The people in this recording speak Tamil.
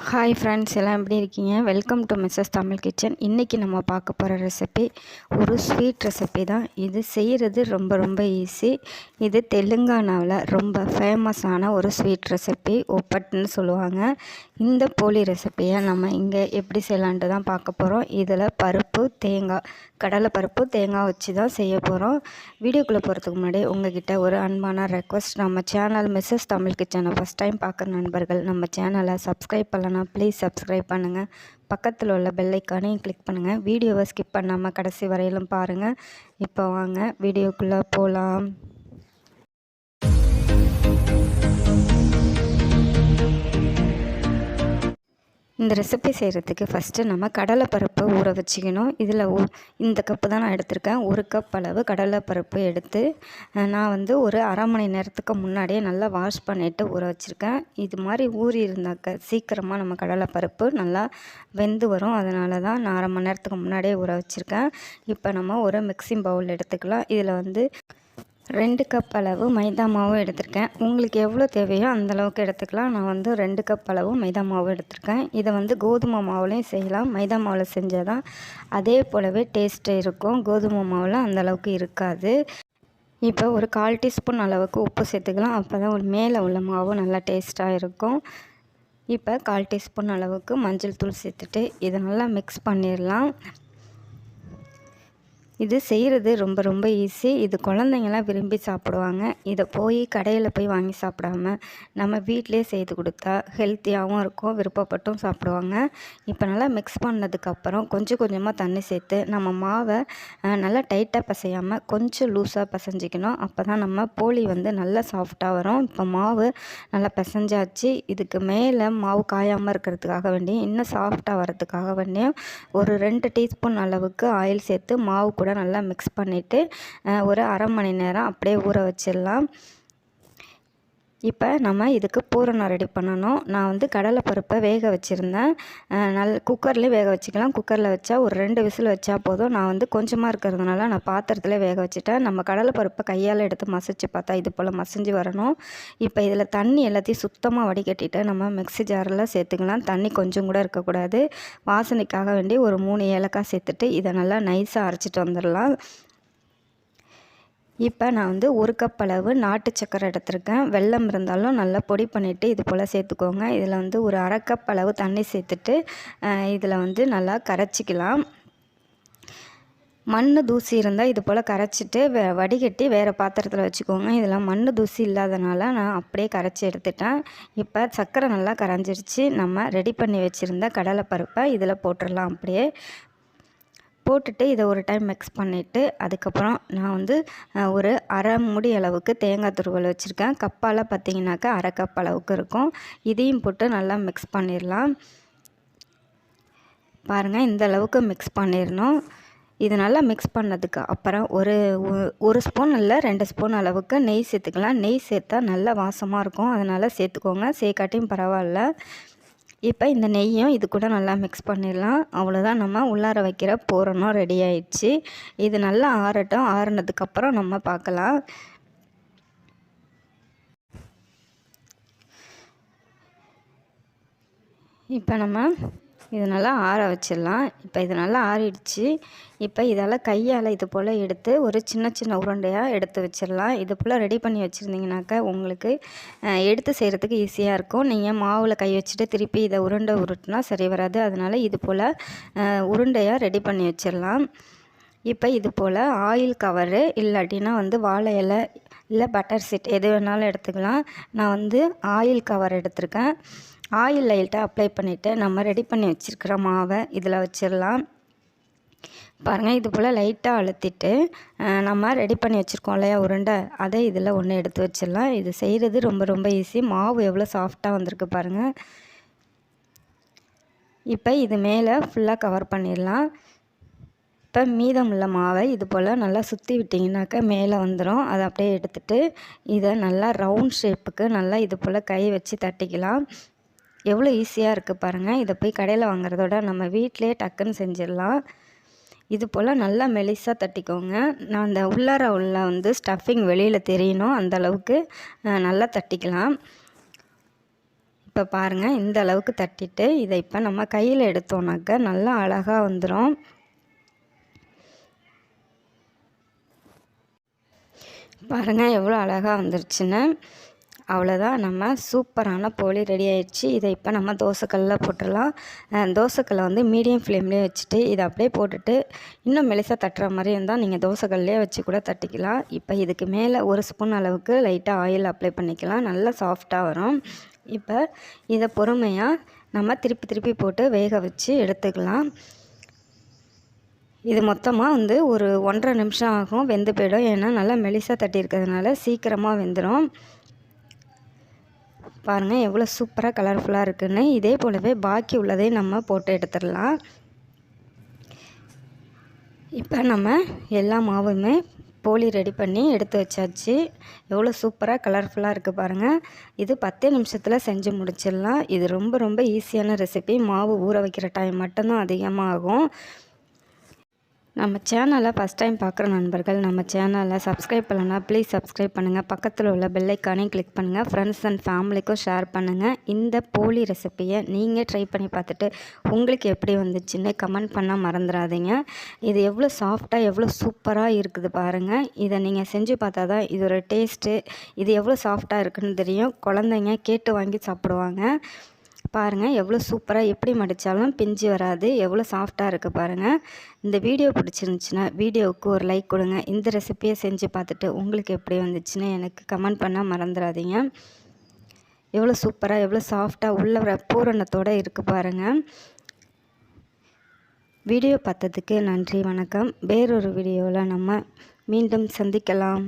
ஹாய் ஃப்ரெண்ட்ஸ் எல்லாம் எப்படி இருக்கீங்க? Welcome to Mrs Tamil kitchen இன்றைக்கி நம்ம பார்க்க போகிற ரெசிபி ஒரு ஸ்வீட் ரெசிபி தான். இது செய்கிறது ரொம்ப ரொம்ப ஈஸி இது தெலுங்கானாவில் ரொம்ப ஃபேமஸான ஒரு ஸ்வீட் ரெசிபி ஒப்பட்டுன்னு சொல்லுவாங்க. இந்த போலி ரெசிப்பியை நம்ம இங்கே எப்படி செய்யலான்ட்டு தான் பார்க்க போகிறோம் இதில் பருப்பு தேங்காய் கடலைப்பருப்பு தேங்காய் வச்சு தான் செய்ய போகிறோம் வீடியோக்குள்ளே போகிறதுக்கு முன்னாடி உங்ககிட்ட ஒரு அன்பான ரெக்வஸ்ட் நம்ம சேனல் மிஸ்ஸஸ் தமிழ் கிச்சனை ஃபஸ்ட் டைம் பார்க்குற நண்பர்கள் நம்ம சேனலை சப்ஸ்கிரைப் பண்ணலன்னா ப்ளீஸ் சப்ஸ்கிரைப் பண்ணுங்கள் பக்கத்தில் உள்ள பெல்லைக்கானையும் கிளிக் பண்ணுங்கள் வீடியோவை ஸ்கிப் பண்ணாமல் கடைசி வரையிலும் பாருங்கள் இப்போ வாங்க வீடியோக்குள்ளே போகலாம் இந்த ரெசிபி செய்கிறதுக்கு ஃபஸ்ட்டு நம்ம கடலைப்பருப்பு ஊற வச்சுக்கணும். இதில் ஊ இந்த கப்பு தான் நான் எடுத்திருக்கேன். ஒரு கப் அளவு கடலைப்பருப்பு எடுத்து நான் வந்து ஒரு அரை மணி நேரத்துக்கு முன்னாடியே நல்லா வாஷ் பண்ணிவிட்டு ஊற வச்சுருக்கேன். இது மாதிரி ஊறி இருந்தாக்க சீக்கிரமாக நம்ம கடலைப்பருப்பு நல்லா வெந்து வரும். அதனால தான் நான் அரை மணி நேரத்துக்கு முன்னாடியே ஊற வச்சுருக்கேன். இப்போ நம்ம ஒரு மிக்சிங் பவுல் எடுத்துக்கலாம். இதில் வந்து ரெண்டு கப் அளவு மைதா மாவு எடுத்திருக்கேன். உங்களுக்கு எவ்வளோ தேவையோ அந்தளவுக்கு எடுத்துக்கலாம். நான் வந்து ரெண்டு கப் அளவு மைதா மாவு எடுத்திருக்கேன். இதை வந்து கோதுமை மாவுலேயும் செய்யலாம். மைதா மாவில் செஞ்சால் தான் அதே போலவே டேஸ்ட்டு இருக்கும். கோதுமை மாவில் அந்தளவுக்கு இருக்காது. இப்போ ஒரு கால் டீஸ்பூன் அளவுக்கு உப்பு சேர்த்துக்கலாம். அப்போ தான் ஒரு மேலே உள்ள மாவு நல்லா டேஸ்ட்டாக இருக்கும். இப்போ கால் டீஸ்பூன் அளவுக்கு மஞ்சள் தூள் சேர்த்துட்டு இதை நல்லா மிக்ஸ் பண்ணிடலாம் இது செய்கிறது ரொம்ப ரொம்ப ஈஸி இது குழந்தைங்களாம் விரும்பி சாப்பிடுவாங்க. இதை போய் கடையில் போய் வாங்கி சாப்பிடாம நம்ம வீட்டிலே செய்து கொடுத்தா ஹெல்த்தியாகவும் இருக்கும் விருப்பப்பட்டும் சாப்பிடுவாங்க. இப்போ நல்லா மிக்ஸ் பண்ணதுக்கப்புறம் கொஞ்சம் கொஞ்சமாக தண்ணி சேர்த்து நம்ம மாவை நல்லா டைட்டாக பசையாமல் கொஞ்சம் லூஸாக பசைஞ்சிக்கணும். அப்போ தான் நம்ம போலி வந்து நல்லா சாஃப்டாக வரும். இப்போ மாவு நல்லா பசைஞ்சாச்சு. இதுக்கு மேலே மாவு காயாமல் இருக்கிறதுக்காக வேண்டியும் இன்னும் சாஃப்டாக வரதுக்காக வேண்டியும் ஒரு ரெண்டு டீஸ்பூன் அளவுக்கு ஆயில் சேர்த்து மாவு கூட நல்லா மிக்ஸ் பண்ணிவிட்டு ஒரு அரை மணி நேரம் அப்படியே ஊற வச்சிடலாம். இப்போ நம்ம இதுக்கு பூரணம் ரெடி பண்ணணும். நான் வந்து கடலைப்பருப்பை வேக வச்சுருந்தேன். நல் குக்கர்லேயும் வேக வச்சுக்கலாம். குக்கரில் வச்சா ஒரு ரெண்டு விசில் வச்சா போதும். நான் வந்து கொஞ்சமாக இருக்கிறதுனால நான் பாத்திரத்தில் வேக வச்சுட்டேன். நம்ம கடலைப்பருப்பை கையால் எடுத்து மசிச்சு பார்த்தா இது போல் மசிஞ்சு வரணும். இப்போ இதில் தண்ணி எல்லாத்தையும் சுத்தமாக வடிகட்டிட்டு நம்ம மிக்ஸி ஜாரில் சேர்த்துக்கலாம். தண்ணி கொஞ்சம் கூட இருக்கக்கூடாது. வாசனைக்காக வேண்டி ஒரு மூணு ஏலக்காய் சேர்த்துட்டு இதை நல்லா நைஸாக அரைச்சிட்டு வந்துடலாம். இப்போ நான் வந்து ஒரு கப் அளவு நாட்டு சக்கரை எடுத்திருக்கேன். வெள்ளம் இருந்தாலும் நல்லா பொடி பண்ணிவிட்டு இது போல் சேர்த்துக்கோங்க. இதில் வந்து ஒரு அரை கப் அளவு தண்ணி சேர்த்துட்டு இதில் வந்து நல்லா கரைச்சிக்கலாம். மண் தூசி இருந்தால் இது போல் கரைச்சிட்டு வே வடிகட்டி வேறு பாத்திரத்தில் வச்சுக்கோங்க. இதெல்லாம் மண் தூசி இல்லாதனால நான் அப்படியே கரைச்சி எடுத்துட்டேன். இப்போ சர்க்கரை நல்லா கரைஞ்சிருச்சு. நம்ம ரெடி பண்ணி வச்சுருந்த கடலைப்பருப்பை இதில் போட்டுடலாம் அப்படியே. போட்டுட்டு இதை ஒரு டைம் மிக்ஸ் பண்ணிவிட்டு அதுக்கப்புறம் நான் வந்து ஒரு அரை முடி அளவுக்கு தேங்காய் துருவல் வச்சுருக்கேன். கப்பால் பார்த்திங்கனாக்கா அரை கப் அளவுக்கு இருக்கும். இதையும் போட்டு நல்லா மிக்ஸ் பண்ணிடலாம் பாருங்கள் இந்த அளவுக்கு மிக்ஸ் பண்ணிடணும் இது நல்லா மிக்ஸ் பண்ணதுக்கு அப்புறம் ஒரு ஒரு ஸ்பூன் இல்லை ரெண்டு ஸ்பூன் அளவுக்கு நெய் சேர்த்துக்கலாம். நெய் சேர்த்தா நல்லா வாசமாக இருக்கும். அதனால் சேர்த்துக்கோங்க. சேர்க்காட்டியும் பரவாயில்ல. இப்போ இந்த நெய்யும் இது கூட நல்லா மிக்ஸ் பண்ணிடலாம். அவ்வளோதான் நம்ம உள்ளார வைக்கிற பூரணம் ரெடி ஆயிடுச்சு. இது நல்லா ஆறட்டும். ஆறினதுக்கப்புறம் நம்ம பார்க்கலாம். இப்போ நம்ம இது நல்லா ஆற வச்சிடலாம். இப்போ இது நல்லா ஆறிடுச்சு. இப்போ இதால் கையால் இது போல் எடுத்து ஒரு சின்ன சின்ன உருண்டையாக எடுத்து வச்சிடலாம். இது போல் ரெடி பண்ணி வச்சுருந்தீங்கனாக்கா உங்களுக்கு எடுத்து செய்கிறதுக்கு ஈஸியாக இருக்கும். நீங்கள் மாவில் கை வச்சுட்டு திருப்பி இதை உருண்டை உருட்டினா சரி வராது. அதனால் இது போல் உருண்டையாக ரெடி பண்ணி வச்சிடலாம். இப்போ இது போல் ஆயில் கவரு இல்லாட்டினா வந்து வாழை இலை இல்லை பட்டர் சீட் எது வேணாலும் எடுத்துக்கலாம். நான் வந்து ஆயில் கவர் எடுத்திருக்கேன். ஆயில் லைட்டாக அப்ளை பண்ணிவிட்டு நம்ம ரெடி பண்ணி வச்சுருக்கிற மாவை இதில் வச்சிடலாம் பாருங்கள் இது போல் லைட்டாக அழுத்திட்டு நம்ம ரெடி பண்ணி வச்சுருக்கோம் இல்லையா உருண்டை? அதை இதில் ஒன்று எடுத்து வச்சிடலாம் இது செய்கிறது ரொம்ப ரொம்ப ஈஸி மாவு எவ்வளோ சாஃப்டாக வந்திருக்கு பாருங்கள் இப்போ இது மேலே ஃபுல்லாக கவர் பண்ணிடலாம் இப்போ மீதம் உள்ள மாவை இது போல் நல்லா சுற்றி விட்டிங்கனாக்கா மேலே வந்துடும் அதை அப்படியே எடுத்துகிட்டு இதை நல்லா ரவுண்ட் ஷேப்புக்கு நல்லா இது போல் கை வச்சு தட்டிக்கலாம். எவ்வளோ ஈஸியாக இருக்குது பாருங்கள் இதை போய் கடையில் வாங்குறதோட நம்ம வீட்டிலே டக்குன்னு செஞ்சிடலாம். இது போல் நல்லா மெலிசாக தட்டிக்கோங்க. நான் அந்த உள்ளார உள்ள வந்து ஸ்டஃபிங் வெளியில் தெரியணும். அந்தளவுக்கு நல்லா தட்டிக்கலாம். இப்போ பாருங்கள் இந்த அளவுக்கு தட்டிட்டு இதை இப்போ நம்ம கையில் எடுத்தோம்னாக்க நல்லா அழகாக வந்துடும் பாருங்கள் எவ்வளோ அழகாக வந்துருச்சுன்னு. அவ்வளோதான். நம்ம சூப்பரான போலி ரெடி ஆயிடுச்சு. இதை இப்போ நம்ம தோசைக்கல்லில் போட்டுடலாம். தோசைக்கல்லை வந்து மீடியம் ஃப்ளேம்லேயே வச்சுட்டு இதை அப்படியே போட்டுட்டு இன்னும் மெலிசாக தட்டுற மாதிரி இருந்தால் நீங்கள் தோசைக்கல்லே வச்சு கூட தட்டிக்கலாம். இப்போ இதுக்கு மேலே ஒரு ஸ்பூன் அளவுக்கு லைட்டாக ஆயில் அப்ளை பண்ணிக்கலாம். நல்லா சாஃப்டாக வரும். இப்போ இதை பொறுமையாக நம்ம திருப்பி திருப்பி போட்டு வேக வச்சு எடுத்துக்கலாம். இது மொத்தமாக வந்து ஒரு ஒன்றரை நிமிஷம் ஆகும். வெந்து போயிடும். ஏன்னா நல்லா மெலிசாக தட்டியிருக்கிறதுனால சீக்கிரமாக வெந்துடும் பாருங்கள் எவ்வளோ சூப்பராக கலர்ஃபுல்லாக இருக்குதுன்னு இதே போலவே பாக்கி உள்ளதையும் நம்ம போட்டு எடுத்துடலாம். இப்போ நம்ம எல்லா மாவுமே போலி ரெடி பண்ணி எடுத்து வச்சாச்சு. எவ்வளோ சூப்பராக கலர்ஃபுல்லாக இருக்குது பாருங்கள் இது பத்தே நிமிஷத்தில் செஞ்சு முடிச்சிடலாம். இது ரொம்ப ரொம்ப ஈஸியான ரெசிபி மாவு ஊற வைக்கிற டைம் மட்டும்தான் அதிகமாக ஆகும் நம்ம சேனலை ஃபஸ்ட் டைம் பார்க்குற நண்பர்கள் நம்ம சேனலை சப்ஸ்கிரைப் பண்ணலன்னா ப்ளீஸ் சப்ஸ்கிரைப் பண்ணுங்கள் பக்கத்தில் உள்ள பெல்லைக்கானையும் கிளிக் பண்ணுங்கள் ஃப்ரெண்ட்ஸ் அண்ட் ஃபேமிலிக்கும் ஷேர் பண்ணுங்கள் இந்த போலி ரெசிப்பியை நீங்கள் ட்ரை பண்ணி பார்த்துட்டு உங்களுக்கு எப்படி வந்துச்சுன்னு கமெண்ட் பண்ண மறந்துடாதீங்க. இது எவ்வளோ சாஃப்டாக எவ்வளோ சூப்பராக இருக்குது பாருங்கள் இதை நீங்கள் செஞ்சு பார்த்தா தான் இதோட டேஸ்ட்டு இது எவ்வளோ சாஃப்டாக இருக்குதுன்னு தெரியும். குழந்தைங்க கேட்டு வாங்கி சாப்பிடுவாங்க. பாருங்கள் எவ்வளோ சூப்பராக எப்படி மடித்தாலும் பிஞ்சு வராது எவ்வளோ சாஃப்டாக இருக்குது பாருங்கள் இந்த வீடியோ பிடிச்சிருந்துச்சுன்னா வீடியோவுக்கு ஒரு லைக் கொடுங்க. இந்த ரெசிப்பியை செஞ்சு பார்த்துட்டு உங்களுக்கு எப்படி வந்துச்சுன்னு எனக்கு கமெண்ட் பண்ணால் மறந்துடாதீங்க. எவ்வளோ சூப்பராக எவ்வளோ சாஃப்டாக உள்ள பூரணத்தோடு இருக்குது பாருங்கள் வீடியோ பார்த்ததுக்கு நன்றி வணக்கம். வேறொரு வீடியோவில் நம்ம மீண்டும் சந்திக்கலாம்.